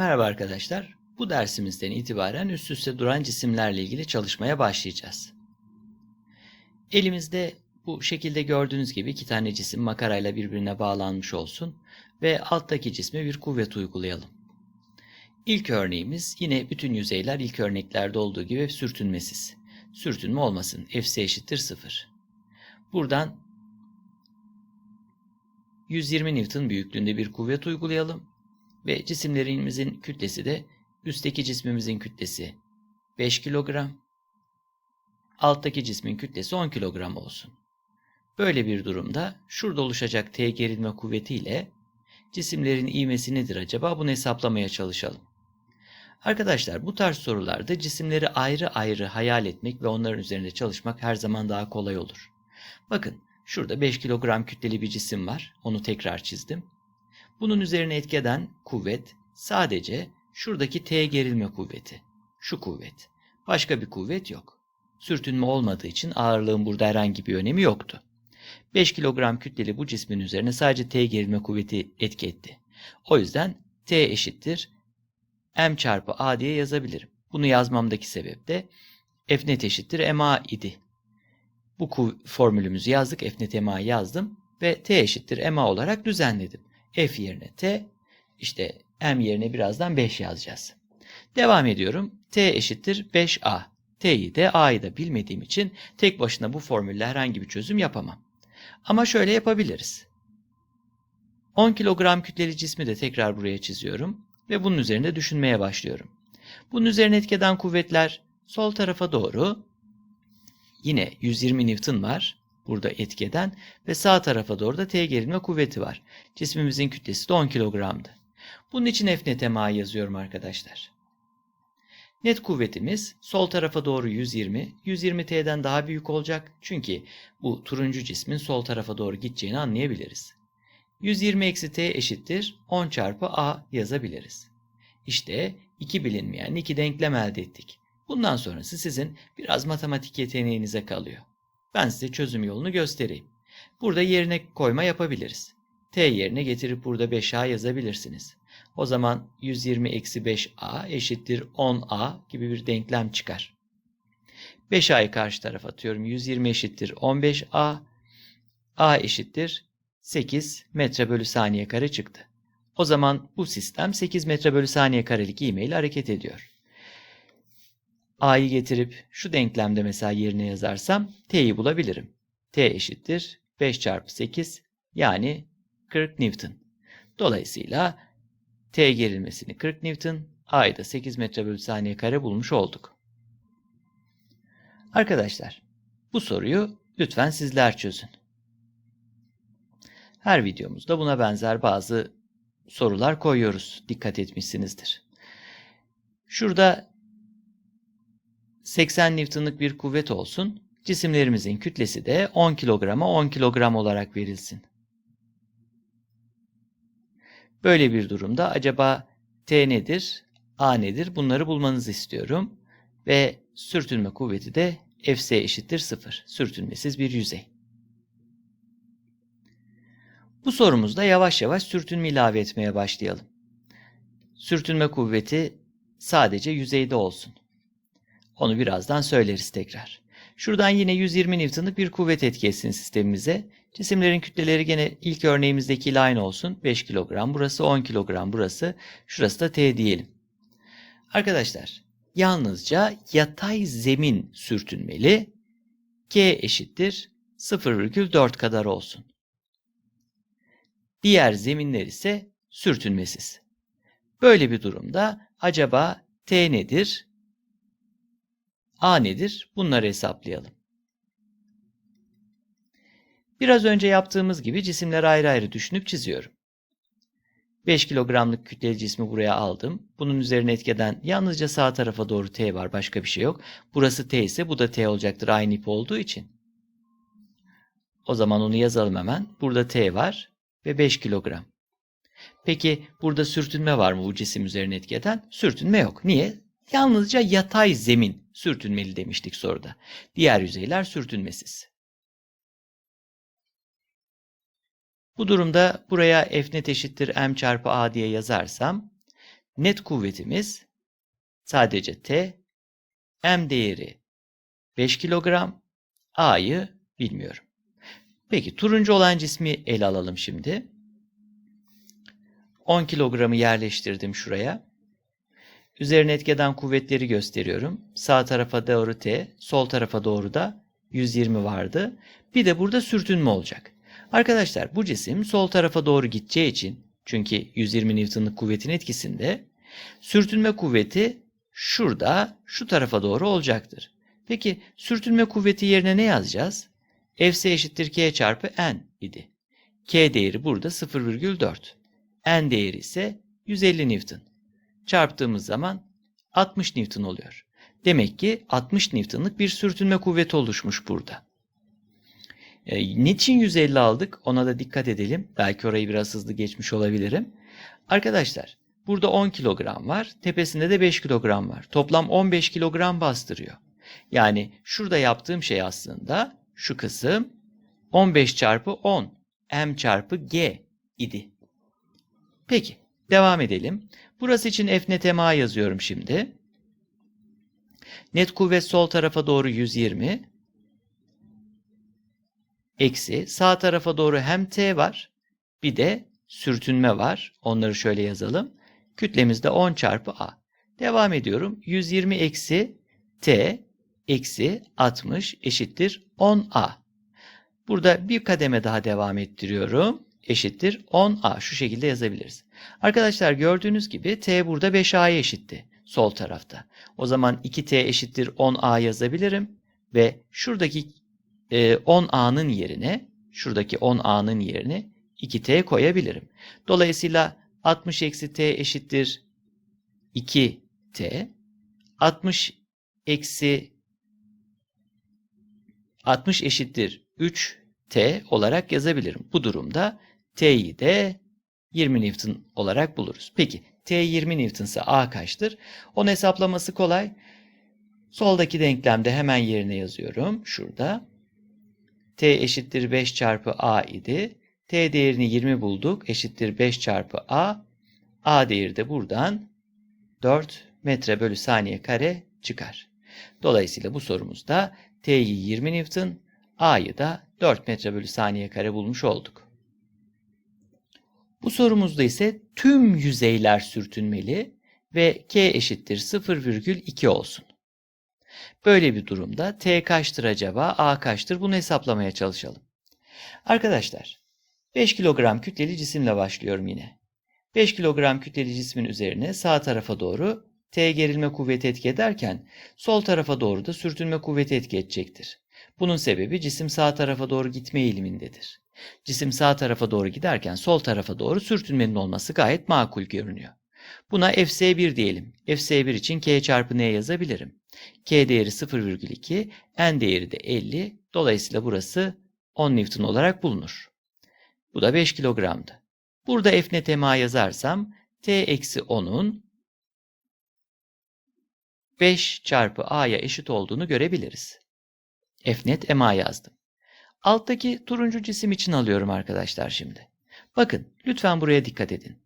Merhaba arkadaşlar. Bu dersimizden itibaren üst üste duran cisimlerle ilgili çalışmaya başlayacağız. Elimizde bu şekilde gördüğünüz gibi iki tane cisim makarayla birbirine bağlanmış olsun ve alttaki cisme bir kuvvet uygulayalım. İlk örneğimiz yine bütün yüzeyler ilk örneklerde olduğu gibi sürtünmesiz. Sürtünme olmasın. Fc eşittir 0. Buradan 120 Newton büyüklüğünde bir kuvvet uygulayalım ve cisimlerimizin kütlesi de üstteki cismimizin kütlesi 5 kilogram, alttaki cismin kütlesi 10 kilogram olsun. Böyle bir durumda şurada oluşacak T gerilme kuvveti ile cisimlerin ivmesi nedir acaba bunu hesaplamaya çalışalım. Arkadaşlar bu tarz sorularda cisimleri ayrı ayrı hayal etmek ve onların üzerinde çalışmak her zaman daha kolay olur. Bakın şurada 5 kilogram kütleli bir cisim var. Onu tekrar çizdim. Bunun üzerine etki eden kuvvet sadece şuradaki T gerilme kuvveti. Şu kuvvet. Başka bir kuvvet yok. Sürtünme olmadığı için ağırlığın burada herhangi bir önemi yoktu. 5 kilogram kütleli bu cismin üzerine sadece T gerilme kuvveti etki etti. O yüzden T eşittir M çarpı A diye yazabilirim. Bunu yazmamdaki sebep de F net eşittir MA idi. Bu formülümüzü yazdık. F net MA yazdım ve T eşittir MA olarak düzenledim. F yerine T, işte M yerine birazdan 5 yazacağız. Devam ediyorum. T eşittir 5A. T'yi de A'yı da bilmediğim için tek başına bu formülle herhangi bir çözüm yapamam. Ama şöyle yapabiliriz. 10 kilogram kütleli cismi de tekrar buraya çiziyorum ve bunun üzerinde düşünmeye başlıyorum. Bunun üzerine etkeden kuvvetler sol tarafa doğru yine 120 Newton var burada etkeden ve sağ tarafa doğru da T gerilme kuvveti var. Cismimizin kütlesi de 10 kilogramdı. Bunun için F net MA yazıyorum arkadaşlar. Net kuvvetimiz sol tarafa doğru 120, 120 T'den daha büyük olacak. Çünkü bu turuncu cismin sol tarafa doğru gideceğini anlayabiliriz. 120 eksi T eşittir 10 çarpı A yazabiliriz. İşte iki bilinmeyen iki denklem elde ettik. Bundan sonrası sizin biraz matematik yeteneğinize kalıyor. Ben size çözüm yolunu göstereyim. Burada yerine koyma yapabiliriz. T yerine getirip burada 5A yazabilirsiniz. O zaman 120 eksi 5A eşittir 10A gibi bir denklem çıkar. 5A'yı karşı tarafa atıyorum. 120 eşittir 15A. A eşittir 8 metre bölü saniye kare çıktı. O zaman bu sistem 8 metre bölü saniye karelik ivme ile hareket ediyor. A'yı getirip şu denklemde mesela yerine yazarsam T'yi bulabilirim. T eşittir 5 çarpı 8 yani 40 Newton. Dolayısıyla T gerilmesini 40 Newton, A'yı da 8 metre bölü saniye kare bulmuş olduk. Arkadaşlar bu soruyu lütfen sizler çözün. Her videomuzda buna benzer bazı sorular koyuyoruz. Dikkat etmişsinizdir. Şurada 80 Newton'lık bir kuvvet olsun. Cisimlerimizin kütlesi de 10 kilograma 10 kilogram olarak verilsin. Böyle bir durumda acaba T nedir, A nedir bunları bulmanızı istiyorum. Ve sürtünme kuvveti de Fc eşittir 0. Sürtünmesiz bir yüzey. Bu sorumuzda yavaş yavaş sürtünme ilave etmeye başlayalım. Sürtünme kuvveti sadece yüzeyde olsun. Onu birazdan söyleriz tekrar. Şuradan yine 120 Newton'lık bir kuvvet etki etsin sistemimize. Cisimlerin kütleleri gene ilk örneğimizdeki aynı olsun. 5 kilogram burası, 10 kilogram burası. Şurası da T diyelim. Arkadaşlar yalnızca yatay zemin sürtünmeli. K eşittir 0,4 kadar olsun. Diğer zeminler ise sürtünmesiz. Böyle bir durumda acaba T nedir? A nedir? Bunları hesaplayalım. Biraz önce yaptığımız gibi cisimleri ayrı ayrı düşünüp çiziyorum. 5 kilogramlık kütleli cismi buraya aldım. Bunun üzerine etkeden yalnızca sağ tarafa doğru T var. Başka bir şey yok. Burası T ise bu da T olacaktır aynı ip olduğu için. O zaman onu yazalım hemen. Burada T var ve 5 kilogram. Peki burada sürtünme var mı bu cisim üzerine etkeden? Sürtünme yok. Niye? Yalnızca yatay zemin sürtünmeli demiştik soruda. Diğer yüzeyler sürtünmesiz. Bu durumda buraya f net eşittir m çarpı a diye yazarsam net kuvvetimiz sadece T, M değeri 5 kilogram, A'yı bilmiyorum. Peki turuncu olan cismi ele alalım şimdi. 10 kilogramı yerleştirdim şuraya. Üzerine etkeden kuvvetleri gösteriyorum. Sağ tarafa doğru T, sol tarafa doğru da 120 vardı. Bir de burada sürtünme olacak. Arkadaşlar bu cisim sol tarafa doğru gideceği için çünkü 120 Newton'lık kuvvetin etkisinde sürtünme kuvveti şurada şu tarafa doğru olacaktır. Peki sürtünme kuvveti yerine ne yazacağız? Fs eşittir K çarpı N idi. K değeri burada 0,4. N değeri ise 150 Newton. Çarptığımız zaman 60 Newton oluyor. Demek ki 60 Newton'lık bir sürtünme kuvveti oluşmuş burada. E, niçin 150 aldık? Ona da dikkat edelim. Belki orayı biraz hızlı geçmiş olabilirim. Arkadaşlar burada 10 kilogram var. Tepesinde de 5 kilogram var. Toplam 15 kilogram bastırıyor. Yani şurada yaptığım şey aslında şu kısım 15 çarpı 10 m çarpı g idi. Peki devam edelim. Burası için F net MA yazıyorum şimdi. Net kuvvet sol tarafa doğru 120. Eksi sağ tarafa doğru hem T var bir de sürtünme var. Onları şöyle yazalım. Kütlemiz de 10 çarpı A. Devam ediyorum. 120 eksi T eksi 60 eşittir 10A. Burada bir kademe daha devam ettiriyorum. Eşittir 10A. Şu şekilde yazabiliriz. Arkadaşlar gördüğünüz gibi T burada 5A'ya eşitti. Sol tarafta. O zaman 2T eşittir 10A yazabilirim. Ve şuradaki 10A'nın e, yerine şuradaki 10A'nın yerine 2T koyabilirim. Dolayısıyla 60 eksi T eşittir 2T. 60 eksi 60 eşittir 3T olarak yazabilirim. Bu durumda T'yi de 20 Newton olarak buluruz. Peki T 20 Newton ise A kaçtır? Onun hesaplaması kolay. Soldaki denklemde hemen yerine yazıyorum. Şurada. T eşittir 5 çarpı A idi. T değerini 20 bulduk. Eşittir 5 çarpı A. A değeri de buradan 4 metre bölü saniye kare çıkar. Dolayısıyla bu sorumuzda T'yi 20 Newton, A'yı da 4 metre bölü saniye kare bulmuş olduk. Bu sorumuzda ise tüm yüzeyler sürtünmeli ve K eşittir 0,2 olsun. Böyle bir durumda T kaçtır acaba, A kaçtır bunu hesaplamaya çalışalım. Arkadaşlar 5 kilogram kütleli cisimle başlıyorum yine. 5 kilogram kütleli cismin üzerine sağ tarafa doğru T gerilme kuvveti etki ederken sol tarafa doğru da sürtünme kuvveti etki edecektir. Bunun sebebi cisim sağ tarafa doğru gitme eğilimindedir. Cisim sağ tarafa doğru giderken sol tarafa doğru sürtünmenin olması gayet makul görünüyor. Buna Fs1 diyelim. Fs1 için K çarpı N yazabilirim. K değeri 0,2, N değeri de 50. Dolayısıyla burası 10 Newton olarak bulunur. Bu da 5 kilogramdı. Burada F net MA yazarsam T eksi 10'un 5 çarpı A'ya eşit olduğunu görebiliriz. F net MA yazdım. Alttaki turuncu cisim için alıyorum arkadaşlar şimdi. Bakın lütfen buraya dikkat edin.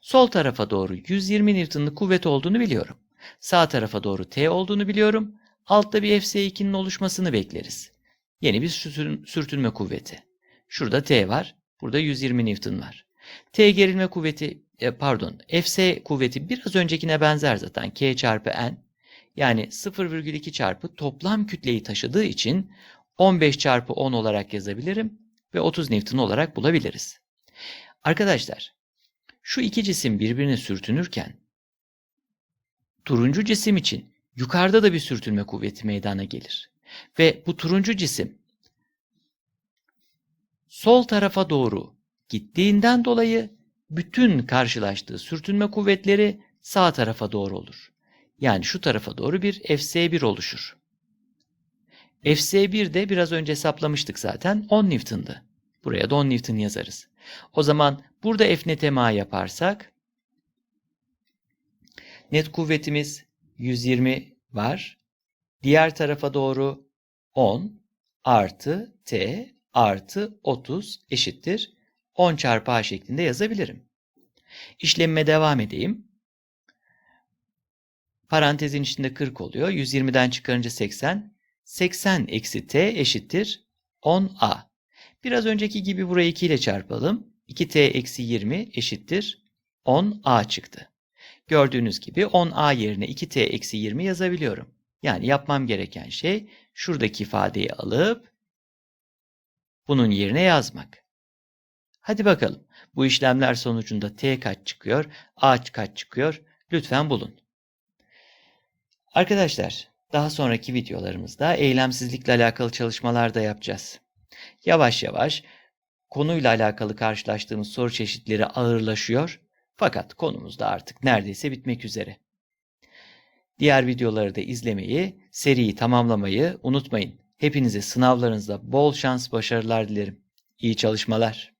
Sol tarafa doğru 120 Newton'lık kuvvet olduğunu biliyorum. Sağ tarafa doğru T olduğunu biliyorum. Altta bir Fs2'nin oluşmasını bekleriz. Yeni bir sürtünme kuvveti. Şurada T var. Burada 120 Newton var. T gerilme kuvveti e, pardon Fs kuvveti biraz öncekine benzer zaten. K çarpı N. Yani 0,2 çarpı toplam kütleyi taşıdığı için 15 çarpı 10 olarak yazabilirim ve 30 Newton olarak bulabiliriz. Arkadaşlar şu iki cisim birbirine sürtünürken turuncu cisim için yukarıda da bir sürtünme kuvveti meydana gelir. Ve bu turuncu cisim sol tarafa doğru gittiğinden dolayı bütün karşılaştığı sürtünme kuvvetleri sağ tarafa doğru olur. Yani şu tarafa doğru bir Fs1 oluşur. Fs1 de biraz önce hesaplamıştık zaten 10 Newton'dı. Buraya da 10 Newton yazarız. O zaman burada F net ma yaparsak net kuvvetimiz 120 var. Diğer tarafa doğru 10 artı T artı 30 eşittir 10 çarpı A şeklinde yazabilirim. İşlemime devam edeyim. Parantezin içinde 40 oluyor. 120'den çıkarınca 80. 80 eksi t eşittir 10a. Biraz önceki gibi burayı 2 ile çarpalım. 2t eksi 20 eşittir 10a çıktı. Gördüğünüz gibi 10a yerine 2t eksi 20 yazabiliyorum. Yani yapmam gereken şey şuradaki ifadeyi alıp bunun yerine yazmak. Hadi bakalım bu işlemler sonucunda t kaç çıkıyor, a kaç çıkıyor lütfen bulun. Arkadaşlar daha sonraki videolarımızda eylemsizlikle alakalı çalışmalar da yapacağız. Yavaş yavaş konuyla alakalı karşılaştığımız soru çeşitleri ağırlaşıyor fakat konumuz da artık neredeyse bitmek üzere. Diğer videoları da izlemeyi, seriyi tamamlamayı unutmayın. Hepinize sınavlarınızda bol şans, başarılar dilerim. İyi çalışmalar.